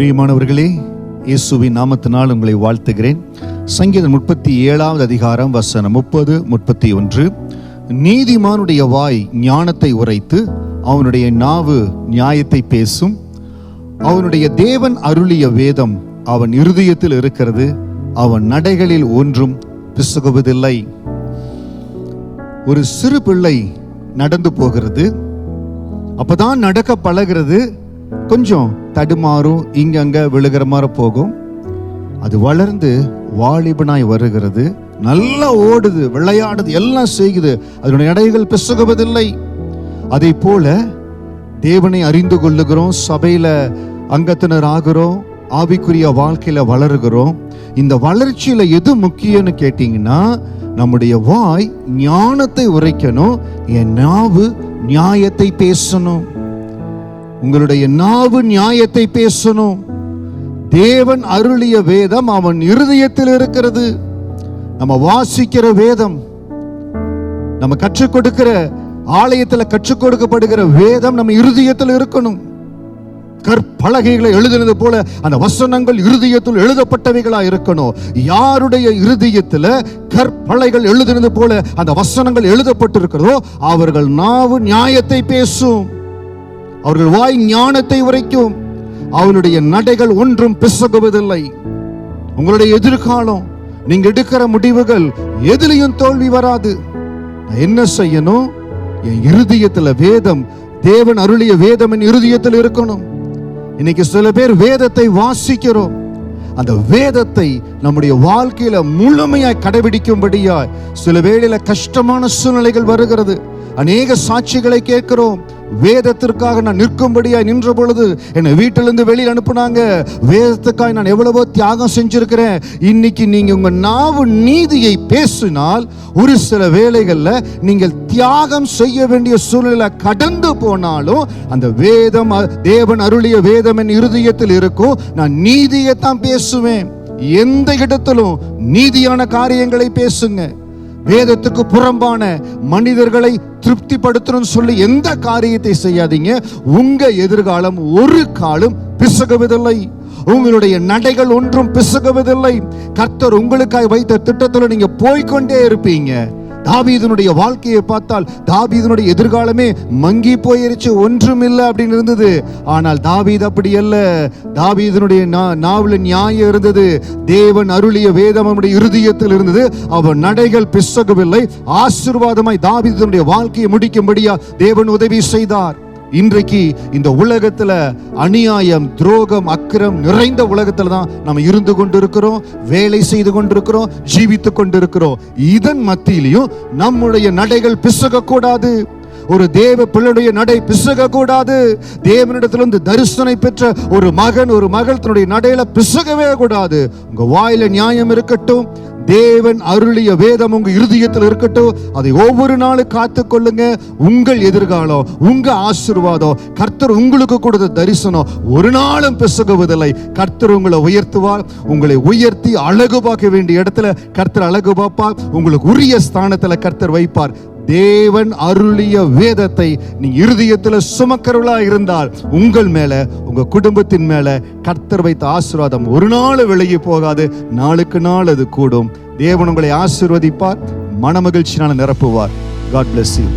பிரியமானவர்களே இயேசுவின் நாமத்தினால் உங்களை வாழ்த்துகிறேன். சங்கீதம் முப்பத்தி ஏழாவது அதிகாரம் வசனம் முப்பது முப்பத்தி ஒன்று. நீதிமானுடைய வாய் ஞானத்தை உரைத்து அவனுடைய நாவு நியாயத்தை பேசும். அவனுடைய தேவன் அருளிய வேதம் அவன் இருதயத்தில் இருக்கிறது அவன் நடைகளில் ஒன்றும் பிசுகுவதில்லை. ஒரு சிறு பிள்ளை நடந்து போகிறது அப்பதான் நடக்க பழகிறது கொஞ்சம் தடுமாறும் இங்கங்க விழுகிற மாதிரி போகும். அது வளர்ந்து வாலிபனாய் வருகிறது. நல்லா ஓடுது விளையாடுது எல்லாம் செய்யுது. அதனுடைய எடைகள் பிசுகுவதில்லை. அதை போல தேவனை அறிந்து கொள்ளுகிறோம் சபையில அங்கத்தினர் ஆகிறோம் ஆவிக்குரிய வாழ்க்கையில வளருகிறோம். இந்த வளர்ச்சியில எது முக்கியம்னு கேட்டீங்கன்னா நம்முடைய வாய் ஞானத்தை உரைக்கணும் என் நாவு நியாயத்தை பேசணும். உங்களுடைய நாவு நியாயத்தை பேசணும். தேவன் அருளிய வேதம் அவன் இருதயத்தில் இருக்கிறது. நம்ம வாசிக்கிற வேதம் நம்ம கற்றுக் கொடுக்கிற ஆலயத்தில் கற்றுக் கொடுக்கப்படுகிற வேதம் நம்ம இருதயத்தில் இருக்கணும். கற்பலகைகளை எழுதினது போல அந்த வசனங்கள் இருதயத்தில் எழுதப்பட்டவைகளா இருக்கணும். யாருடைய இருதயத்துல கற்பலைகள் எழுதினது போல அந்த வசனங்கள் எழுதப்பட்டிருக்கிறதோ அவர்கள் நாவு நியாயத்தை பேசும். அவர்கள் வாய் ஞானத்தை உரைக்கும். அவனுடைய நடைகள் ஒன்றும் பிசகுவதில்லை. உங்களுடைய எதிர்காலம் நீங்க எடுக்கிற முடிவுகள் எதுலையும் தோல்வி வராது. என்ன செய்யணும்? என் இருதயத்துல வேதம் தேவன் அருளிய வேதம் என் இருதயத்தில் இருக்கணும். இன்னைக்கு சில பேர் வேதத்தை வாசிக்கிறோம். அந்த வேதத்தை நம்முடைய வாழ்க்கையில முழுமையாய் கடைபிடிக்கும்படியாய் சில வேளையில கஷ்டமான சூழ்நிலைகள் வருகிறது. அநேக சாட்சிகளை கேட்கிறோம். வேதத்திற்காக நான் நிற்கும்படியாய் நின்ற பொழுது என்னை வீட்டிலிருந்து வெளியில் அனுப்புனாங்க. வேதத்துக்காக நான் எவ்வளவோ தியாகம் செஞ்சிருக்கிறேன். இன்னைக்கு நீங்க உங்க நாவு நீதியை பேசினால் ஒரு சில வேலைகளில் நீங்கள் தியாகம் செய்ய வேண்டிய சூழ்நிலை கடந்து போனாலும் அந்த வேதம் அ- தேவன் அருளிய வேதம் என் இருதயத்தில் இருக்கும். நான் நீதியை தான் பேசுவேன். எந்த இடத்திலும் நீதியான காரியங்களை பேசுங்க. வேதத்துக்கு புறம்பான மனிதர்களை திருப்திப்படுத்தணும்னு சொல்லி எந்த காரியத்தை செய்யாதீங்க. உங்க எதிர்காலம் ஒரு காலம் பிசகுவதில்லை. உங்களுடைய நடைகள் ஒன்றும் பிசகுவதில்லை. கர்த்தர் உங்களுக்காக வைத்த திட்டத்தில் நீங்க போய்க்கொண்டே இருப்பீங்க. தாவீதனுடைய வாழ்க்கையை பார்த்தால் தாபீதனுடைய எதிர்காலமே மங்கி போயிருச்சு ஒன்றும் இல்லை அப்படின்னு இருந்தது. ஆனால் தாபீத் அப்படி அல்ல. தாபீதனுடைய நா- நியாயம் இருந்தது. தேவன் அருளிய வேதம் அவனுடைய இருதயத்தில் இருந்தது. அவன் நடைகள் பிசகவில்லை. ஆசீர்வாதமாய் தாவீதனுடைய வாழ்க்கையை முடிக்கும்படியா தேவன் உதவி செய்தார். இன்றைக்கு இந்த உலகத்துல அநியாயம் துரோகம் அக்கிரம் நிறைந்த உலகத்துல தான் நம்ம இருந்து கொண்டிருக்கிறோம் வேலை செய்து கொண்டிருக்கிறோம் ஜீவித்து கொண்டிருக்கிறோம். இதன் மத்தியிலையும் நம்முடைய நடைகள் பிசக கூடாது ஒரு தேவ பிள்ளையுடைய நடை பிசக கூடாது தேவனிடத்திலிருந்து தரிசனை பெற்ற ஒரு மகன் ஒரு மகள் தன்னுடைய நடையில பிசகவே கூடாது. உங்க வாயில நியாயம் இருக்கட்டும் தேவன் அருளிய வேதம் உங்க இருதயத்தில் இருக்கட்டும். அதை ஒவ்வொரு நாளும் காத்து கொள்ளுங்க உங்கள் எதிர்காலம் உங்க ஆசீர்வாதம் கர்த்தர் உங்களுக்கு கொடுத்த தரிசனம் ஒரு நாளும் பிசகுவதில்லை. கர்த்தர் உங்களை உயர்த்துவார் உங்களை உயர்த்தி அழகு பார்க்க வேண்டிய இடத்துல கர்த்தர் அழகு பார்ப்பார். உங்களுக்கு உரிய ஸ்தானத்துல கர்த்தர் வைப்பார். தேவன் அருளிய வேதத்தை நீ இருதயத்தில் சுமக்கிறவளா இருந்தால் உங்கள் மேல உங்க குடும்பத்தின் மேல கர்த்தர் வைத்த ஆசீர்வாதம் ஒரு நாள் விலகி போகாது நாளுக்கு நாள் அது கூடும். தேவன் உங்களை ஆசீர்வதிப்பார் மனமகிழ்ச்சினால நிரப்புவார். God bless you